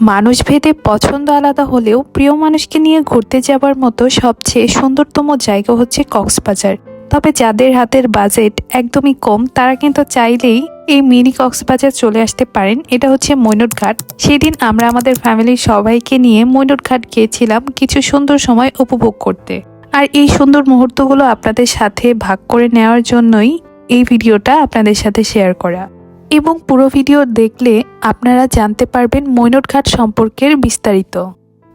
মানুষভেদে পছন্দ আলাদা হলেও প্রিয় মানুষকে নিয়ে ঘুরতে যাবার মতো সবচেয়ে সুন্দরতম জায়গা হচ্ছে কক্সবাজার। তবে যাদের হাতের বাজেট একদমই কম, তারা কিন্তু চাইলেই এই মিনি কক্সবাজার চলে আসতে পারেন। এটা হচ্ছে মৈনট ঘাট সেদিন আমরা আমাদের ফ্যামিলির সবাইকে নিয়ে মৈনট ঘাট গিয়েছিলাম কিছু সুন্দর সময় উপভোগ করতে। আর এই সুন্দর মুহূর্তগুলো আপনাদের সাথে ভাগ করে নেওয়ার জন্যই এই ভিডিওটা আপনাদের সাথে শেয়ার করা। এবং পুরো ভিডিও দেখলে আপনারা জানতে পারবেন মৈনটঘাট সম্পর্কের বিস্তারিত।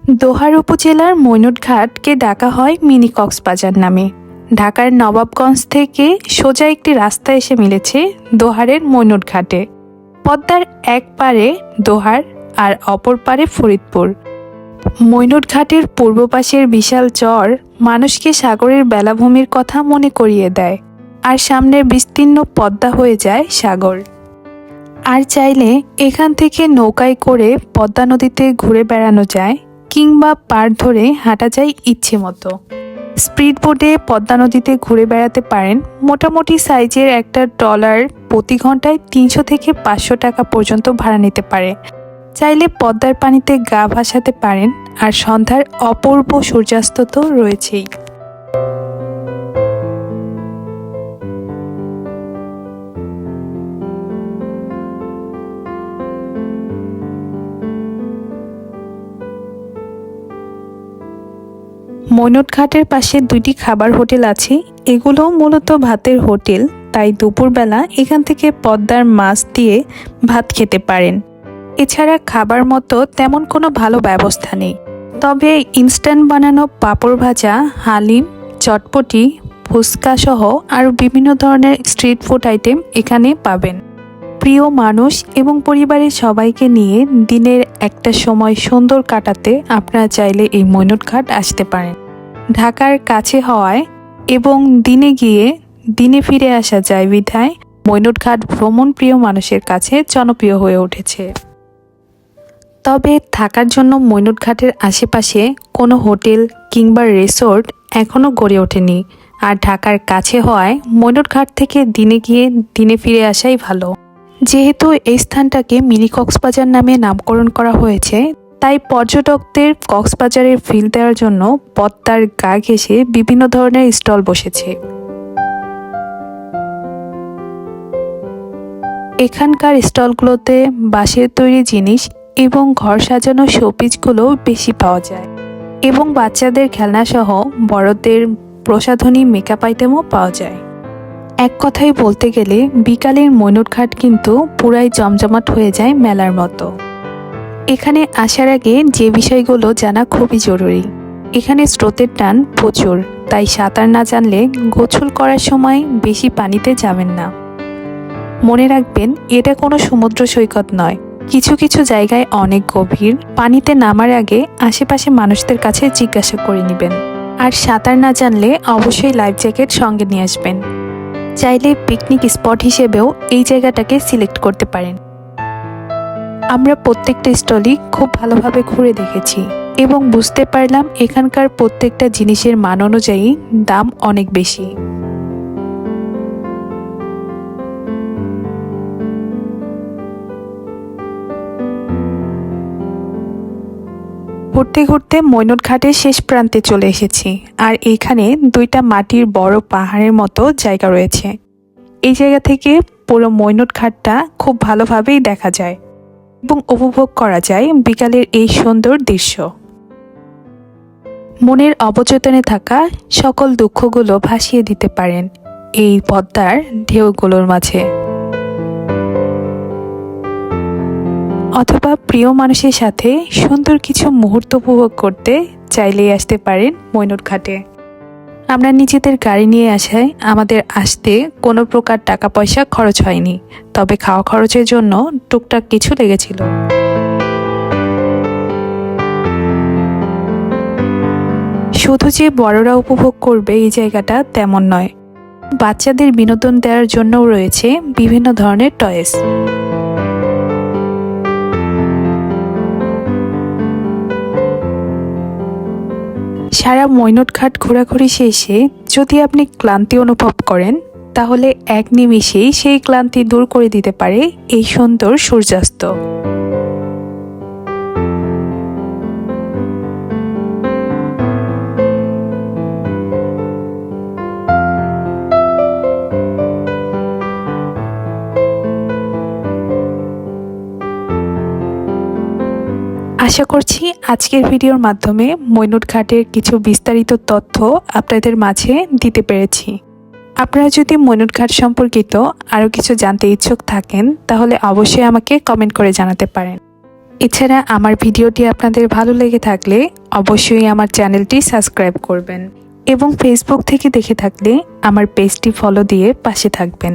দোহার উপজেলার মৈনটঘাটকে ডাকা হয় মিনি কক্সবাজার নামে। ঢাকার নবাবগঞ্জ থেকে সোজা একটি রাস্তা এসে মিলেছে দোহারের মৈনটঘাটে। পদ্মার এক পারে দোহার আর অপর পারে ফরিদপুর। মৈনটঘাটের পূর্ব পাশের বিশাল চর মানুষকে সাগরের বেলাভূমির কথা মনে করিয়ে দেয় আর সামনের বিস্তীর্ণ পদ্মা হয়ে যায় সাগর। আর চাইলে এখান থেকে নৌকায় করে পদ্মা নদীতে ঘুরে বেড়ানো যায় কিংবা পার ধরে হাঁটা যায় ইচ্ছে মতো। স্পিড বোটে পদ্মা নদীতে ঘুরে বেড়াতে পারেন মোটামুটি সাইজের একটা ডলার প্রতি ঘন্টায় তিনশো থেকে পাঁচশো টাকা পর্যন্ত ভাড়া নিতে পারে। চাইলে পদ্মার পানিতে গা ভাসাতে পারেন আর সন্ধ্যার অপূর্ব সূর্যাস্ত তো রয়েছেই। মৈনট ঘাটের পাশে দুইটি খাবার হোটেল আছে। এগুলো মূলত ভাতের হোটেল, তাই দুপুরবেলা এখান থেকে পদ্মার মাছ দিয়ে ভাত খেতে পারেন। এছাড়া খাবার মতো তেমন কোনো ভালো ব্যবস্থা নেই। তবে ইনস্ট্যান্ট বানানো পাঁপড় ভাজা, হালিম, চটপটি, ফুচকা সহ আরও বিভিন্ন ধরনের স্ট্রিট ফুড আইটেম এখানে পাবেন। প্রিয় মানুষ এবং পরিবারের সবাইকে নিয়ে দিনের একটা সময় সুন্দর কাটাতে আপনারা চাইলে এই মৈনট ঘাট আসতে পারেন। ঢাকার কাছে হওয়ায় এবং দিনে গিয়ে দিনে ফিরে আসা যায় বিধায় মৈনট ঘাট ভ্রমণ প্রিয় মানুষের কাছে জনপ্রিয় হয়ে উঠেছে। তবে থাকার জন্য মৈনট ঘাটের আশেপাশে কোনো হোটেল কিংবা রিসোর্ট এখনও গড়ে ওঠেনি। আর ঢাকার কাছে হওয়ায় মৈনট ঘাট থেকে দিনে গিয়ে দিনে ফিরে আসাই ভালো। যেহেতু এই স্থানটাকে মিনি কক্সবাজার নামে নামকরণ করা হয়েছে তাই পর্যটকদের কক্সবাজারে ফিল দেওয়ার জন্য পদ্মার গা ঘেঁষে বিভিন্ন ধরনের স্টল বসেছে। এখানকার স্টলগুলোতে বাঁশের তৈরি জিনিস এবং ঘর সাজানো শোপিসগুলো বেশি পাওয়া যায় এবং বাচ্চাদের খেলনা সহ বড়দের প্রসাধনী মেকআপ আইটেমও পাওয়া যায়। এক কথায় বলতে গেলে বিকালের মৈনট ঘাট কিন্তু পুরাই জমজমাট হয়ে যায় মেলার মতো। এখানে আসার আগে যে বিষয়গুলো জানা খুবই জরুরি। এখানে স্রোতের টান প্রচুর, তাই সাঁতার না জানলে গোসল করার সময় বেশি পানিতে যাবেন না। মনে রাখবেন, এটা কোনো সমুদ্র সৈকত নয়। কিছু কিছু জায়গায় অনেক গভীর, পানিতে নামার আগে আশেপাশে মানুষদের কাছে জিজ্ঞাসা করে নেবেন। আর সাঁতার না জানলে অবশ্যই লাইফ জ্যাকেট সঙ্গে নিয়ে আসবেন। চাইলে পিকনিক স্পট হিসেবেও এই জায়গাটাকে সিলেক্ট করতে পারেন। আমরা প্রত্যেকটা স্টলই খুব ভালোভাবে ঘুরে দেখেছি এবং বুঝতে পারলাম এখানকার প্রত্যেকটা জিনিসের মান অনুযায়ী দাম অনেক বেশি। ঘুরতে ঘুরতে মৈনট ঘাটের শেষ প্রান্তে চলে এসেছি আর এইখানে দুইটা মাটির বড় পাহাড়ের মতো জায়গা রয়েছে। এই জায়গা থেকে পুরো মৈনট ঘাটটা খুব ভালোভাবেই দেখা যায়। এবং উপভোগ করা যায় বিকালের এই সুন্দর দৃশ্য। মনের অবচেতনে থাকা সকল দুঃখগুলো ভাসিয়ে দিতে পারেন এই পদ্মার ঢেউগুলোর মাঝে। অথবা প্রিয় মানুষের সাথে সুন্দর কিছু মুহূর্ত উপভোগ করতে চাইলেই আসতে পারেন মৈনট ঘাটে আমরা নিজেদের গাড়ি নিয়ে আসায় আমাদের আসতে কোনো প্রকার টাকা পয়সা খরচ হয়নি। তবে খাওয়া খরচের জন্য টুকটাক কিছু লেগেছিল। শুধু যে বড়রা উপভোগ করবে এই জায়গাটা তেমন নয়। বাচ্চাদের বিনোদন দেওয়ার জন্যও রয়েছে বিভিন্ন ধরনের টয়েস সারা মৈনট ঘাট ঘোরাঘুরি শেষে যদি আপনি ক্লান্তি অনুভব করেন, তাহলে এক নিমিষেই সেই ক্লান্তি দূর করে দিতে পারে এই সুন্দর সূর্যাস্ত। আশা করছি আজকের ভিডিওর মাধ্যমে মৈনুট ঘাটের কিছু বিস্তারিত তথ্য আপনাদের মাঝে দিতে পেরেছি। আপনারা যদি মৈনুট ঘাট সম্পর্কিত আরও কিছু জানতে ইচ্ছুক থাকেন, তাহলে অবশ্যই আমাকে কমেন্ট করে জানাতে পারেন। এছাড়া আমার ভিডিওটি আপনাদের ভালো লেগে থাকলে অবশ্যই আমার চ্যানেলটি সাবস্ক্রাইব করবেন এবং ফেসবুক থেকে দেখে থাকলে আমার পেজটি ফলো দিয়ে পাশে থাকবেন।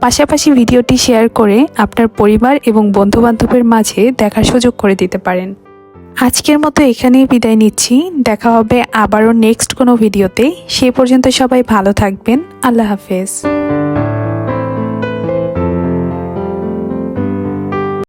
পাশাপাশি ভিডিওটি শেয়ার করে আপনার পরিবার এবং বন্ধুবান্ধবের মাঝে দেখার সুযোগ করে দিতে পারেন। আজকের মতো এখানেই বিদায় নিচ্ছি। দেখা হবে আবারও নেক্সট কোনো ভিডিওতে। সে পর্যন্ত সবাই ভালো থাকবেন। আল্লাহ হাফেজ।